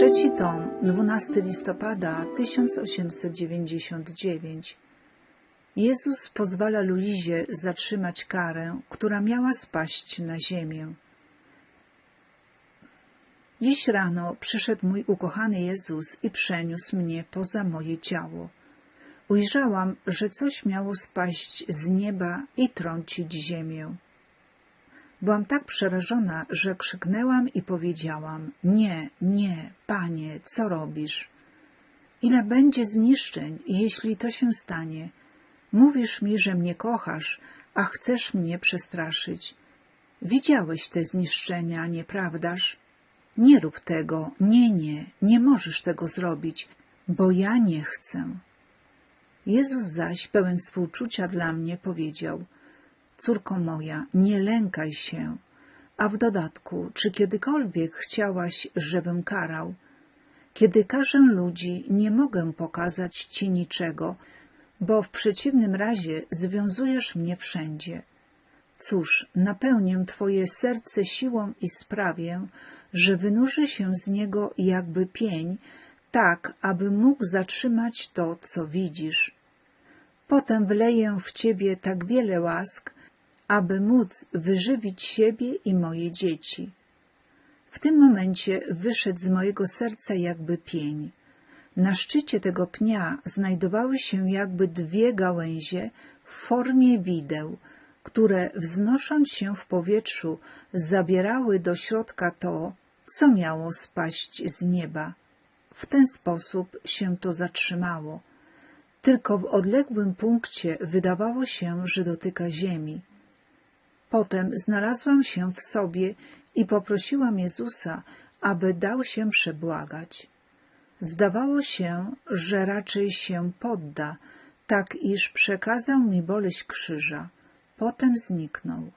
Trzeci tom, 12 listopada 1899. Jezus pozwala Luizie zatrzymać karę, która miała spaść na ziemię. Dziś rano przyszedł mój ukochany Jezus i przeniósł mnie poza moje ciało. Ujrzałam, że coś miało spaść z nieba i trącić ziemię. Byłam tak przerażona, że krzyknęłam i powiedziałam: Nie, nie, panie, co robisz? Ile będzie zniszczeń, jeśli to się stanie? Mówisz mi, że mnie kochasz, a chcesz mnie przestraszyć. Widziałeś te zniszczenia, nieprawdaż? Nie rób tego, nie, nie, nie możesz tego zrobić, bo ja nie chcę. Jezus zaś, pełen współczucia dla mnie, powiedział: Córko moja, nie lękaj się. A w dodatku, czy kiedykolwiek chciałaś, żebym karał? Kiedy karzę ludzi, nie mogę pokazać ci niczego, bo w przeciwnym razie związujesz mnie wszędzie. Cóż, napełnię twoje serce siłą i sprawię, że wynurzy się z niego jakby pień, tak, aby mógł zatrzymać to, co widzisz. Potem wleję w ciebie tak wiele łask, aby móc wyżywić siebie i moje dzieci. W tym momencie wyszedł z mojego serca jakby pień. Na szczycie tego pnia znajdowały się jakby dwie gałęzie w formie wideł, które wznosząc się w powietrzu zabierały do środka to, co miało spaść z nieba. W ten sposób się to zatrzymało. Tylko w odległym punkcie wydawało się, że dotyka ziemi. Potem znalazłam się w sobie i poprosiłam Jezusa, aby dał się przebłagać. Zdawało się, że raczej się podda, tak iż przekazał mi boleść krzyża. Potem zniknął.